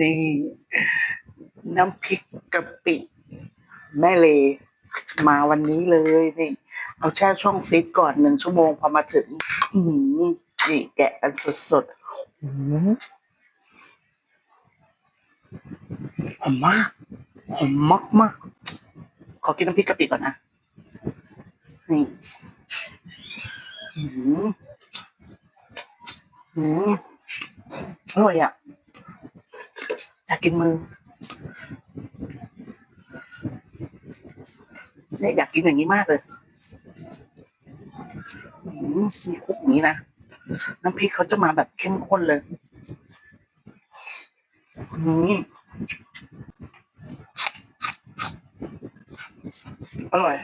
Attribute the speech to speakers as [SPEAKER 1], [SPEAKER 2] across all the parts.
[SPEAKER 1] นี่ น้ำพริกกะปิ แม่เล มาวันนี้เลยนี่เอาแช่ช่องฟรีซก่อนหนึ่งชั่วโมงพอมาถึง อืนี่แกะกันสดๆอืมหอมมากหอมมากมากขอกินน้ำพริกกะปิก่อนนะนี่อืมอืมอร่อยอะ กินมือเนี่ยอยากกินอย่างนี้มากเลยมีคุกอย่างนี้นะ น้ำพริกเขาจะมาแบบเข้มข้นเลยอืมอร่อย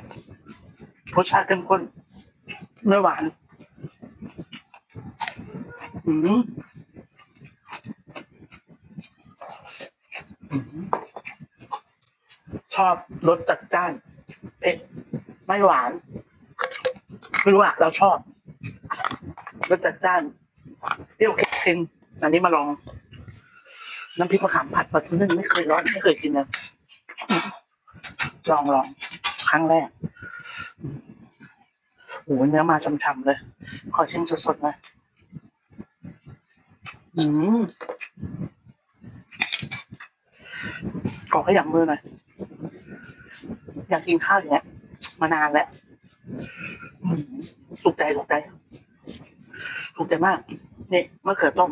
[SPEAKER 1] รสชาติเข้มข้นเนื้อหวาน อืมอืม ชอบรสจัดจ้านเผ็ดไม่หวาน ไม่รู้อะเราชอบรสจัดจ้านเปรี้ยวเค็มอันนี้มาลอง น้ำพริกมะขามผัดปลาทูนึ่งไม่เคยร้อนไม่เคยกินเลยลองลองครั้งแรกโอ้โหเนื้อมาช่ำๆเลย ขอชิมสดๆน่อยอืมขอขยับมือหน่อย อยากกินข้าวอย่างเงี้ยมานานแล้วอืมถูกใจถูกใจถูกใจมากนี่มะเขือต้ม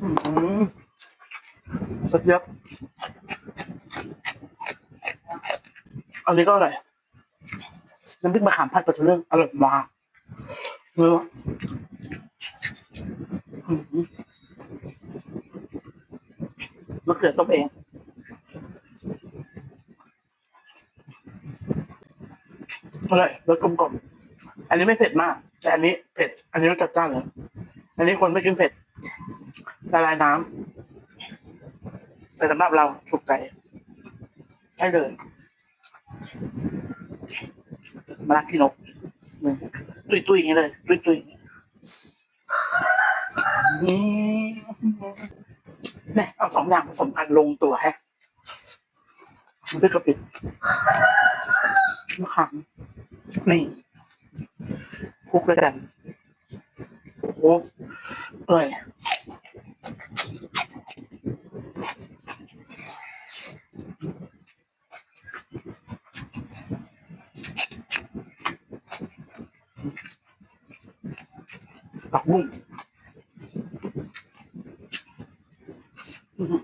[SPEAKER 1] อืมสดยอะอันนี้ก็อร่อยน้ำพริกมะขามผัดปลาทูนึ่งอร่อยมากเนื้อมมะเขือต้มเอง อร่อยรสกลมกล่อมอันนี้ไม่เผ็ดมาก แต่อันนี้เผ็ด อันนี้รสจัดจ้านเลยอันนี้คนไม่กินเผ็ดละลายน้ำแต่สำหรับเราถูกใจให้เลยมาลักที่นกตุยตุยอย่างนี้เลย ตุยตุยเนี่ยเอาสองอย่างผสมกันลงตัวแฮะมันเป็นกะปิมะขาม นี่คุกด้วกันโอ้โหอร่อยผักบุ้งหือ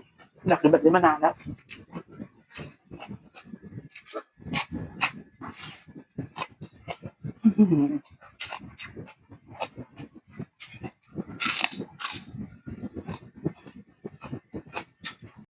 [SPEAKER 1] อยากกินแบบนี้มานานแล้ว Uhum.